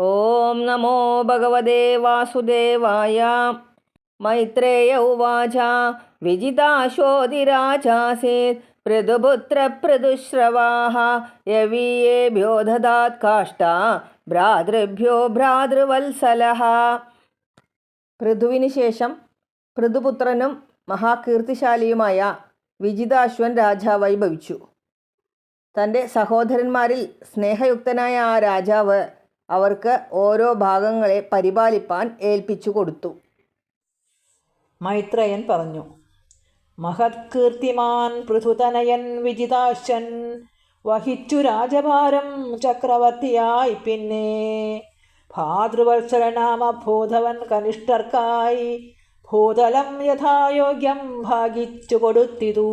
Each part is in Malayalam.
ഓം നമോ ഭഗവദേ വാസുദേവായ. മൈത്രേയ ഉവാച. വിജിതാശോതിരാജാസേത് പൃഥുപുത്രപൃഥുശ്രവാः യവീയേഭ്യോ ദദാത് കാഷ്ട. ഭ്രാതൃഭ്യോ ഭ്രാതൃവത്സലഹ. പൃഥുവിന് ശേഷം പൃഥുപുത്രനും മഹാകീർത്തിശാലിയുമായ വിജിതാശ്വൻ രാജാവായി ഭവിച്ചു. തന്റെ സഹോദരന്മാരിൽ സ്നേഹയുക്തനായ ആ രാജാവ് അവർക്ക് ഓരോ ഭാഗങ്ങളെ പരിപാലിപ്പാൻ ഏൽപ്പിച്ചു കൊടുത്തു. മൈത്രയൻ പറഞ്ഞു മഹത്കീർത്തിമാൻ പൃഥുതനയൻ വിജിതാശൻ വഹിച്ചു രാജഭാരം ചക്രവർത്തിയായി പിന്നെ. ഭാതൃവത്സരനാമ ഭൂതവൻ കനിഷ്ഠർക്കായി ഭൂതലം യഥായോഗ്യം ഭാഗിച്ചു കൊടുത്തിതു.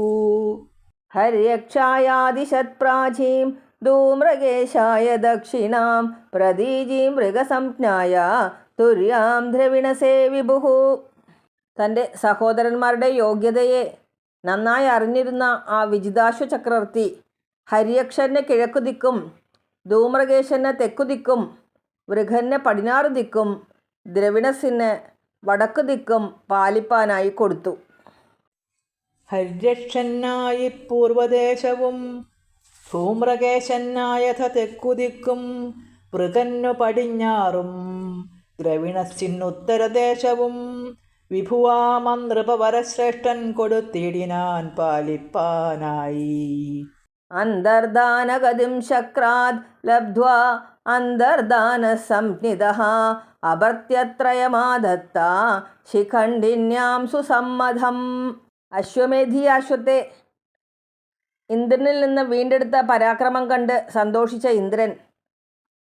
ഹര്യക്ഷായാദിശത്പ്രാചീം ധൂമ്രകേശായ ദക്ഷിണാം പ്രതീജി മൃഗസംജ്ഞായ തുര്യാം ദ്രവിണസേ വിഭുഹു. തന്റെ സഹോദരന്മാരുടെ യോഗ്യതയെ നന്നായി അറിഞ്ഞിരുന്ന ആ വിജിതാശു ചക്രവർത്തി ഹര്യക്ഷന് കിഴക്കുദിക്കും ധൂമ്രകേശന് തെക്കുദിക്കും വൃഖന് പടിഞ്ഞാറ് ദിക്കും ദ്രവിണസിന് വടക്കു ദിക്കും പാലിപ്പാനായി കൊടുത്തു. ഹരിയക്ഷനായി പൂർവദേശവും ധൂമ്രകേശനായഥ തെക്കുദിക്കും പൃകന്നു പടിഞ്ഞാറും ദ്രവിണസ്സിനുത്തരദേശവും വിഭുവാമന്ത്രപവരശ്രേഷ്ഠൻ കൊടുത്തിടിനാൻ പാലിപ്പാനായി. അന്തർദാനഗതിം ശക്രാത് ലബ്ധ്വാ അന്തർദാനസംജ്ഞിതഃ അപർത്യത്രയമാധത്ത ശിഖണ്ഡിന്യാം സുസമ്മതം അശ്വമേധി അശ്വത്തെ ഇന്ദ്രനിൽ നിന്ന് വീണ്ടെടുത്ത പരാക്രമം കണ്ട് സന്തോഷിച്ച ഇന്ദ്രൻ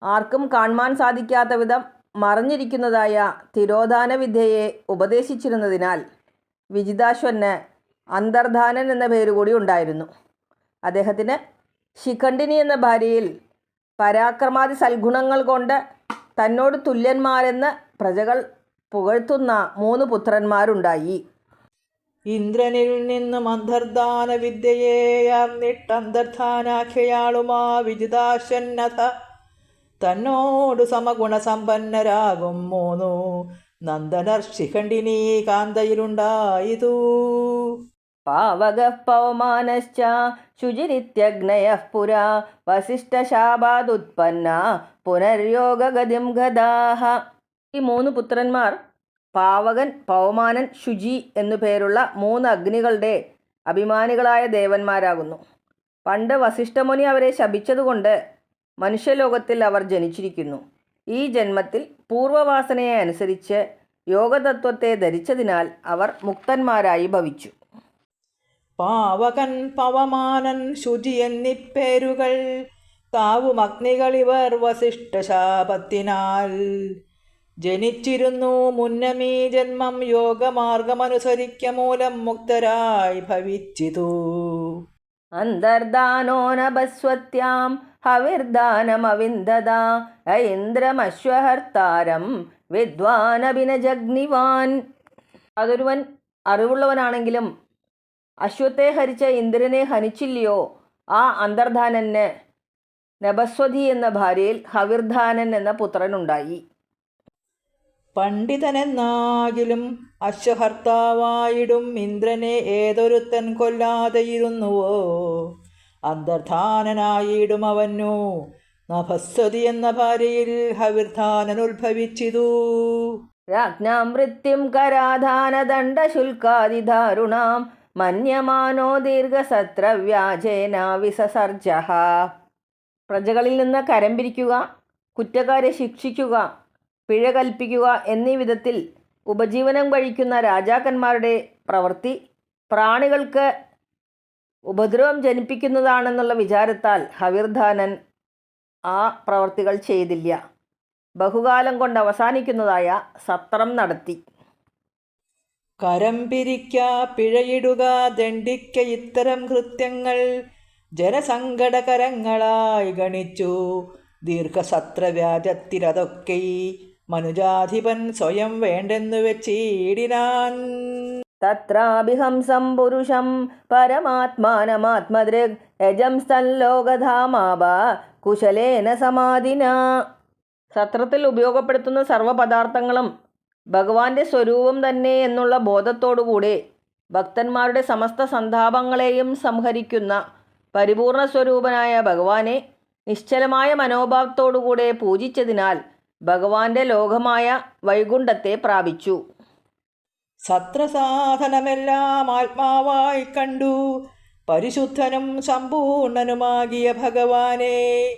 ആർക്കും കാണുവാൻ സാധിക്കാത്ത വിധം മറഞ്ഞിരിക്കുന്നതായ തിരോധാന വിദ്യയെ ഉപദേശിച്ചിരുന്നതിനാൽ വിജിതാശ്വന് അന്തർധാനൻ എന്ന പേരുകൂടി ഉണ്ടായിരുന്നു. അദ്ദേഹത്തിന് ശിഖണ്ഡിനി എന്ന ഭാര്യയിൽ പരാക്രമാദി സൽഗുണങ്ങൾ കൊണ്ട് തന്നോട് തുല്യന്മാരെന്ന് പ്രജകൾ പുകഴ്ത്തുന്ന മൂന്ന് പുത്രന്മാരുണ്ടായി. ഇന്ദ്രനിൽ നിന്നും അന്തർദാന വിദ്യയെ അറിഞ്ഞിട്ടന്തർധാനാഖ്യയാളുമാ വിജിതാശന്നത തന്നോടു സമഗുണസമ്പന്നരാകും മൂന്നു. നന്ദനർ ശിഖണ്ഡിനി കാന്തയിലുണ്ടായതു. പാവക പൗമാനശ്ച ശുചിരിത്യഗ്നയ പുരാ വസിഷ്ഠശാപാദുത്പന്ന പുനർയോഗതിം ഗതാഹ ഈ മൂന്ന് പുത്രന്മാർ പാവകൻ പവമാനൻ ശുചി എന്നു പേരുള്ള മൂന്ന് അഗ്നികളുടെ അഭിമാനികളായ ദേവന്മാരാകുന്നു. പണ്ട് വസിഷ്ഠമുനി അവരെ ശപിച്ചതുകൊണ്ട് മനുഷ്യലോകത്തിൽ അവർ ജനിച്ചിരിക്കുന്നു. ഈ ജന്മത്തിൽ പൂർവവാസനയെ അനുസരിച്ച് യോഗതത്വത്തെ ധരിച്ചതിനാൽ അവർ മുക്തന്മാരായി ഭവിച്ചു. പാവകൻ പവമാനൻ ശുചി എന്നിപ്പേരുകൾ താവും വസിഷ്ഠ വസിഷ്ഠശാപത്തിനാൽ ജനിച്ചിരുന്നു മുന്നമീ ജന്മം യോഗമാർഗമനുസരിക്ക മൂലം മുക്തരായി ഭവിച്ചിതു. അന്തർദാനോനഭസ്വത്യാം ഹവിർദാനമവിന്ദത ഐന്ദ്രമശ്വഹർത്താരം വിദ്വാനഭിനജഗ്നിവാൻ. അതൊരുവൻ അറിവുള്ളവനാണെങ്കിലും അശ്വത്തെ ഹരിച്ച ഇന്ദ്രനെ ഹനിച്ചില്ലയോ? ആ അന്തർധാനന് നബസ്വതി എന്ന ഭാര്യയിൽ ഹവിർധാനൻ എന്ന പുത്രനുണ്ടായി. പണ്ഡിതനെന്നാകിലും അശ്വഹർത്താവായിടും ഇന്ദ്രനെ ഏതൊരുത്തൻ കൊല്ലാതെയിരുന്നുവോ? അന്തർധാനനായിടും അവനു. നഭസ്വതി എന്ന ഭാര്യയിൽ ഹവിർധാനൻ ഉത്ഭവിച്ചിതു. രാജ്ഞാം വൃത്തിം കരാധാനദണ്ഡശുൽക്കാദിദാരുണാം മന്യമാനോ ദീർഘസത്രവ്യാജേന വിസസർജ പ്രജകളിൽ നിന്ന് കരം പിരിക്കുക കുറ്റക്കാരെ ശിക്ഷിക്കുക പിഴ കൽപ്പിക്കുക എന്നീ വിധത്തിൽ ഉപജീവനം കഴിക്കുന്ന രാജാക്കന്മാരുടെ പ്രവൃത്തി പ്രാണികൾക്ക് ഉപദ്രവം ജനിപ്പിക്കുന്നതാണെന്നുള്ള വിചാരത്താൽ ഹവിർധാനൻ ആ പ്രവർത്തികൾ ചെയ്തില്ല. ബഹുകാലം കൊണ്ട് അവസാനിക്കുന്നതായ സത്രം നടത്തി. കരം പിരിക്ക പിഴയിടുക ദണ്ഡിക്ക ഇത്തരം കൃത്യങ്ങൾ ജനസങ്കടകരങ്ങളായി ഗണിച്ചു. ദീർഘസത്രവ്യാജത്തിലതൊക്കെ മനുജാധിപൻ സ്വയം വേണ്ടെന്നു വെച്ചീടിനാൻ. തത്രാഭിഹംസം പുരുഷം പരമാത്മാനമാത്മദൃഗ് യജം സ്ഥലോകധാമാവ കുശലേന സമാധിന. സത്രത്തിൽ ഉപയോഗപ്പെടുത്തുന്ന സർവപദാർത്ഥങ്ങളും ഭഗവാന്റെ സ്വരൂപം തന്നെ എന്നുള്ള ബോധത്തോടുകൂടെ ഭക്തന്മാരുടെ സമസ്ത സന്താപങ്ങളെയും സംഹരിക്കുന്ന പരിപൂർണ സ്വരൂപനായ ഭഗവാനെ നിശ്ചലമായ മനോഭാവത്തോടുകൂടെ പൂജിച്ചതിനാൽ ഭഗവാന്റെ ലോകമായ വൈകുണ്ഠത്തെ പ്രാപിച്ചു. സത്രസാധനമെല്ലാം ആത്മാവായി കണ്ടു. പരിശുദ്ധനും സമ്പൂർണനുമാകിയ ഭഗവാനെ.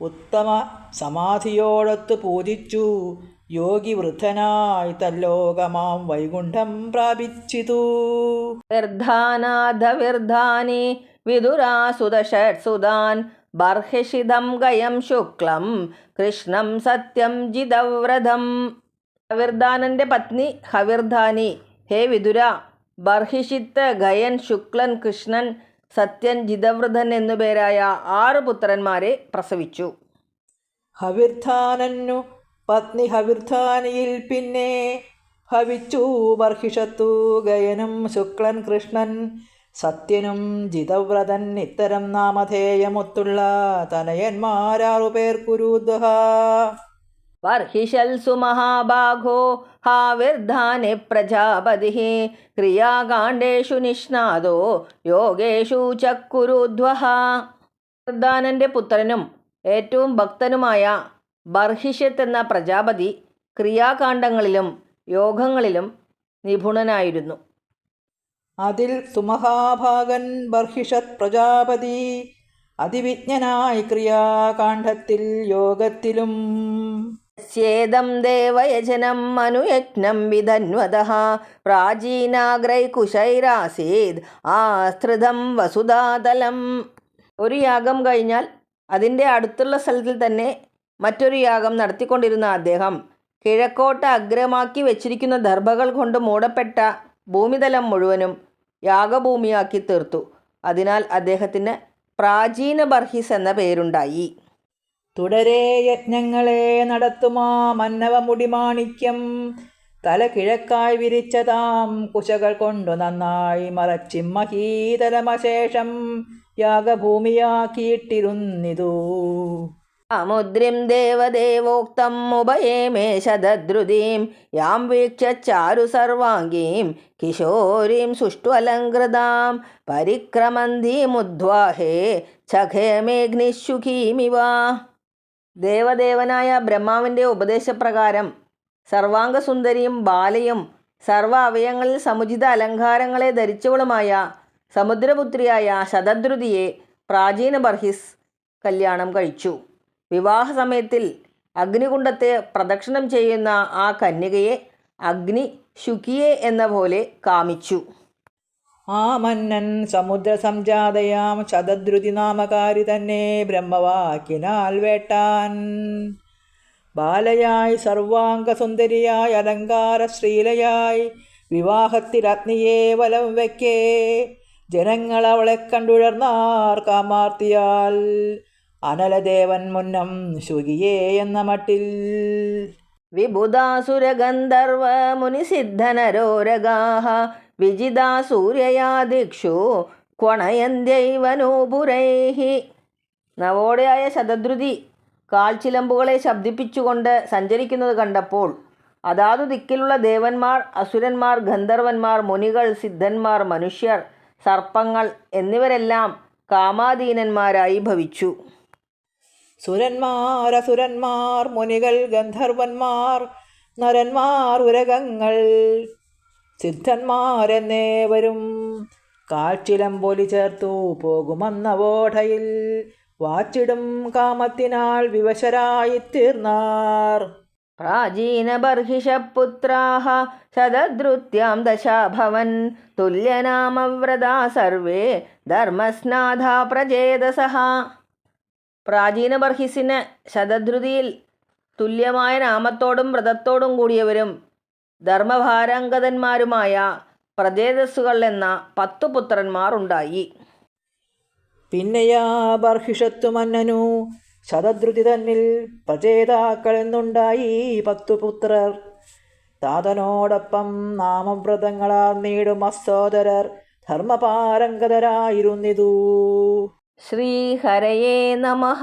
ഉത്തമ സമാധിയോടൊത്ത് പൂജിച്ചു. യോഗി വൃദ്ധനായി തല്ലോകമാം വൈകുണ്ഠം പ്രാപിച്ചിതു. വിർധാനാഥവിർധാനി വിദുരാസുതഷട്സുതാൻ ബർഹിഷിതം ഗയം ശുക്ലം കൃഷ്ണം സത്യം ജിതവ്രതം ഹവിർദാനന്റെ പത്നി ഹവിർദാനി ഹേ വിദുര ബർഹിഷിത്ത് ഗയൻ ശുക്ലൻ കൃഷ്ണൻ സത്യൻ ജിതവ്രതൻ എന്നുപേരായ ആറ് പുത്രന്മാരെ പ്രസവിച്ചു. ഹവിർധാനന്നു പത്നി ഹവിർധാനിയിൽ പിന്നെ ഭവിച്ചു. ബർഹിഷത്തു ഗയനം ശുക്ലൻ കൃഷ്ണൻ സത്യനും ജിതവ്രതൻ ഇത്തരം നാമധേയമൊത്തുള്ള തനയന്മാരാറുപേർ വർഹിഷൽസു മഹാഭാഗോ ഹാവിർധാനെ പ്രജാപതി ക്രിയാകാണ്ഡേഷു നിഷ്ണാദോ യോഗേഷു ചക്കുരുധ്വഹ വർദ്ധാനന്റെ പുത്രനും ഏറ്റവും ഭക്തനുമായ ബർഹിഷത്ത് എന്ന പ്രജാപതി ക്രിയാകാണ്ഡങ്ങളിലും യോഗങ്ങളിലും നിപുണനായിരുന്നു. അതിൽ സുമഹാഭാഗൻ ബർഹിഷത് പ്രജാപതി. അതിവിജ്ഞനായി ക്രിയാകാണ്ഡത്തിൽ യോഗത്തിലും. സ്യേദം ദേവയജനം മനുയജ്ഞം വിധന്വത. പ്രാചീനാഗ്രൈകുശൈരാസീത് ആസ്തൃതം വസുധാതലം ഒരു യാഗം കഴിഞ്ഞാൽ അതിന്റെ അടുത്തുള്ള സ്ഥലത്തിൽ തന്നെ മറ്റൊരു യാഗം നടത്തിക്കൊണ്ടിരുന്ന അദ്ദേഹം കിഴക്കോട്ട് അഗ്രമാക്കി വെച്ചിരിക്കുന്ന ദർഭകൾ കൊണ്ട് മൂടപ്പെട്ട ഭൂമിതലം മുഴുവനും യാഗഭൂമിയാക്കി തീർത്തു. അതിനാൽ അദ്ദേഹത്തിന് പ്രാചീന ബർഹിസ് എന്ന പേരുണ്ടായി. തുടരെ യജ്ഞങ്ങളെ നടത്തുമാ മന്നവ മുടിമാണിക്യം തല കിഴക്കായി വിരിച്ചതാം കുശകൾ കൊണ്ടു നന്നായി മറച്ചിമ്മഹീതലമശേഷം യാഗഭൂമിയാക്കിയിട്ടിരുന്നിതു. സമുദ്രിം ദേവദേവോക്തം ഉഭയേമേ ശതദ്രുതീം. യാം വീക്ഷ ചാരു സർവാംഗീം. കിശോരീം സുഷ്ടുവലങ്കൃതാം പരിക്രമന്തീമുദ്വാഹേ ഛഖേമേഘ്നിശുഖീമിവ ദേവദേവനായ ബ്രഹ്മാവിന്റെ ഉപദേശപ്രകാരം സർവാംഗസുന്ദരിയും ബാലയും സർവ അവയങ്ങളിൽ സമുചിത അലങ്കാരങ്ങളെ ധരിച്ചവളുമായ സമുദ്രപുത്രിയായ ശതദ്രുതിയെ പ്രാചീന ബർഹിസ് കല്യാണം കഴിച്ചു. വിവാഹ സമയത്തിൽ അഗ്നികുണ്ഡത്തെ പ്രദക്ഷിണം ചെയ്യുന്ന ആ കന്യകയെ അഗ്നി ശുക്കിയെ എന്ന പോലെ കാമിച്ചു. ആ മന്നൻ സമുദ്ര സംജാതയാം ശതദ്രുതി നാമകാരി തന്നെ ബ്രഹ്മവാക്കിനാൽ വേട്ടാൻ. ബാലയായി സർവാംഗസുന്ദരിയായി അലങ്കാര ശ്രീലയായി വിവാഹത്തിൽ അഗ്നിയെ വലം വയ്ക്കേ ജനങ്ങൾ അവളെ കണ്ടുഴർന്നാർ കാമാർത്തിയാൽ. അനലദേവൻ മുന്നം ശുകിയേ എന്ന മട്ടിൽ. വിബുധാസുരഗന്ധർവ മുനിസിദ്ധനരോരഗാഹ വിജിതാ സൂര്യയാദിക്ഷു ദിക്ഷു ക്വണയന്ത്യൈവനൂപുരൈः നവോടയായ ശതദ്രുതി കാൽച്ചിലമ്പുകളെ ശബ്ദിപ്പിച്ചുകൊണ്ട് സഞ്ചരിക്കുന്നത് കണ്ടപ്പോൾ അതാതു ദിക്കിലുള്ള ദേവന്മാർ അസുരന്മാർ ഗന്ധർവന്മാർ മുനികൾ സിദ്ധന്മാർ മനുഷ്യർ സർപ്പങ്ങൾ എന്നിവരെല്ലാം കാമാധീനന്മാരായി ഭവിച്ചു. സുരന്മാർ അസുരന്മാർ മുനികൾ ഗന്ധർവന്മാർ നരന്മാർ ഉരകങ്ങൾ സിദ്ധന്മാരെന്നേവരും. പൊലി ചേർത്തു പോകുമെന്ന ഓടയിൽ വാച്ചിടും കാമത്തിനാൽ വിവശരായിത്തീർന്നാർ. പ്രാചീനബർഹിഷപുത്രാഹ പ്രാചീനബർഹിഷപുത്രാः ശതദ്രുത്യാം ദശാഭവൻ തുല്യനാമവ്രതാ സർവേ ധർമ്മസ്നാഥാ പ്രചേതസഃ പ്രാചീന ബർഹിസിന് ശതധൃതിയിൽ തുല്യമായ നാമത്തോടും വ്രതത്തോടും കൂടിയവരും ധർമ്മഭാരംഗതന്മാരുമായ പ്രജേതസ്സുകൾ എന്ന പത്തു പുത്രന്മാർ ഉണ്ടായി. പിന്നെയാ ബർഹിഷത്തു മന്നനു ശതദ്രുതി തന്നിൽ പ്രചേതാക്കളെന്നുണ്ടായി പത്തു പുത്രർ. താതനോടൊപ്പം നാമവ്രതങ്ങളാൽ നേടും അസോദരർ. ധർമ്മപാരംഗതരായിരുന്നിതു. ശ്രീഹരയേ നമഃ